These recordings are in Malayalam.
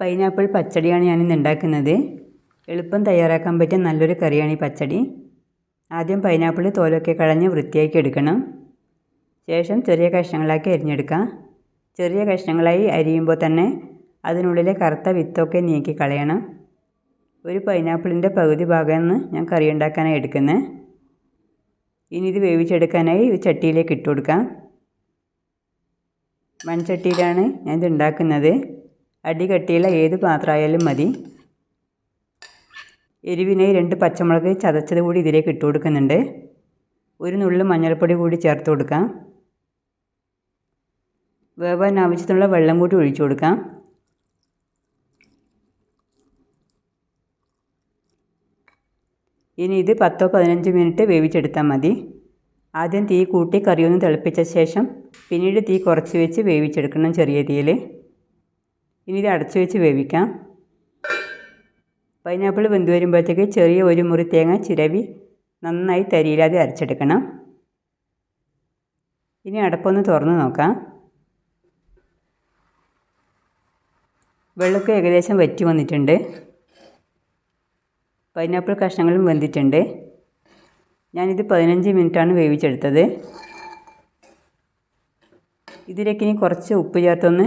പൈനാപ്പിൾ പച്ചടിയാണ് ഞാനിന്ന് ഉണ്ടാക്കുന്നത്. എളുപ്പം തയ്യാറാക്കാൻ പറ്റിയ നല്ലൊരു കറിയാണ് ഈ പച്ചടി. ആദ്യം പൈനാപ്പിൾ തോലൊക്കെ കളഞ്ഞ് വൃത്തിയാക്കി എടുക്കണം. ശേഷം ചെറിയ കഷ്ണങ്ങളാക്കി അരിഞ്ഞെടുക്കാം. ചെറിയ കഷ്ണങ്ങളായി അരിയുമ്പോൾ തന്നെ അതിനുള്ളിലെ കറുത്ത വിത്തൊക്കെ നീക്കി കളയണം. ഒരു പൈനാപ്പിളിന്റെ പകുതി ഭാഗമാണ് ഞാൻ കറി ഉണ്ടാക്കാനായി എടുക്കുന്നത്. ഇനി ഇത് വേവിച്ചെടുക്കാനായി ചട്ടിയിലേക്ക് ഇട്ടുകൊടുക്കാം മൺചട്ടിയിലാണ് ഞാൻ ഇത് ഉണ്ടാക്കുന്നത്. അടി കട്ടിയുള്ള ഏത് പാത്രമായാലും മതി. എരിവിനായി രണ്ട് പച്ചമുളക് ചതച്ചത് കൂടി ഇതിലേക്ക് ഇട്ട് കൊടുക്കുന്നുണ്ട്. ഒരു നുള്ളു മഞ്ഞൾപ്പൊടി കൂടി ചേർത്ത് കൊടുക്കാം. വേവാൻ ആവശ്യത്തിനുള്ള വെള്ളം കൂടി ഒഴിച്ചു കൊടുക്കാം. ഇനി ഇത് പത്തോ പതിനഞ്ച് മിനിറ്റ് വേവിച്ചെടുത്താൽ മതി. ആദ്യം തീ കൂട്ടി കറിയൊന്ന് തിളപ്പിച്ച ശേഷം പിന്നീട് തീ കുറച്ച് വെച്ച് വേവിച്ചെടുക്കണം ചെറിയ തീയിൽ. ഇനി ഇത് അടച്ചു വെച്ച് വേവിക്കാം. പൈനാപ്പിൾ വെന്ത് വരുമ്പോഴത്തേക്ക് ചെറിയ ഒരു മുറി തേങ്ങ ചിരവി നന്നായി തരിയില്ലാതെ അരച്ചെടുക്കണം. ഇനി അടപ്പൊന്ന് തുറന്ന് നോക്കാം. വെള്ളമൊക്കെ ഏകദേശം വറ്റി വന്നിട്ടുണ്ട്. പൈനാപ്പിൾ കഷ്ണങ്ങളും വെന്തിട്ടുണ്ട്. ഞാനിത് പതിനഞ്ച് മിനിറ്റാണ് വേവിച്ചെടുത്തത്. ഇതിലേക്ക് ഇനി കുറച്ച് ഉപ്പ് ചേർത്തൊന്ന്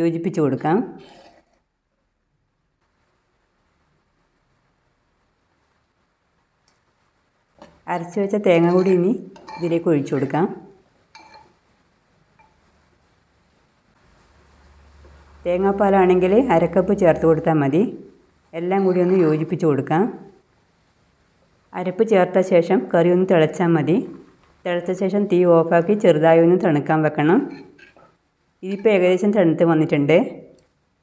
യോജിപ്പിച്ച് കൊടുക്കാം. അരച്ച് വെച്ച തേങ്ങ കൂടി ഇനി ഇതിലേക്ക് ഒഴിച്ചു കൊടുക്കാം. തേങ്ങാപ്പാലാണെങ്കിൽ അരക്കപ്പ് ചേർത്ത് കൊടുത്താൽ മതി. എല്ലാം കൂടി ഒന്ന് യോജിപ്പിച്ച് കൊടുക്കാം. അരപ്പ് ചേർത്ത ശേഷം കറി ഒന്ന് തിളച്ചാൽ മതി. തിളച്ച ശേഷം തീ ഓഫാക്കി ചെറുതായി ഒന്ന് തണുക്കാൻ വെക്കണം. ഇതിപ്പോൾ ഏകദേശം തണുത്ത് വന്നിട്ടുണ്ട്.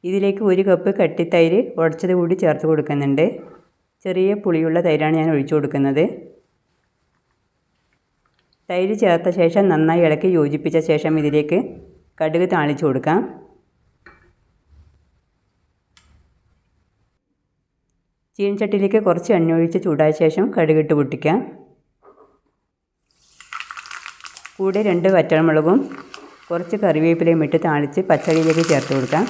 ഇതിലേക്ക് ഒരു കപ്പ് കട്ടിത്തൈര് ഉടച്ചത് കൂടി ചേർത്ത് കൊടുക്കുന്നുണ്ട്. ചെറിയ പുളിയുള്ള തൈരാണ് ഞാൻ ഒഴിച്ചു കൊടുക്കുന്നത്. തൈര് ചേർത്ത ശേഷം നന്നായി ഇളക്കി യോജിപ്പിച്ച ശേഷം ഇതിലേക്ക് കടുക് താളിച്ചു കൊടുക്കാം. ചീനച്ചട്ടിയിലേക്ക് കുറച്ച് എണ്ണ ഒഴിച്ച് ചൂടായ ശേഷം കടുകിട്ട് പൊട്ടിക്കാം. കൂടെ രണ്ട് വറ്റൽമുളകും കുറച്ച് കറിവേപ്പിലയും ഇട്ട് താളിച്ച് പച്ചടിയിലേക്ക് ചേർത്ത് കൊടുക്കാം.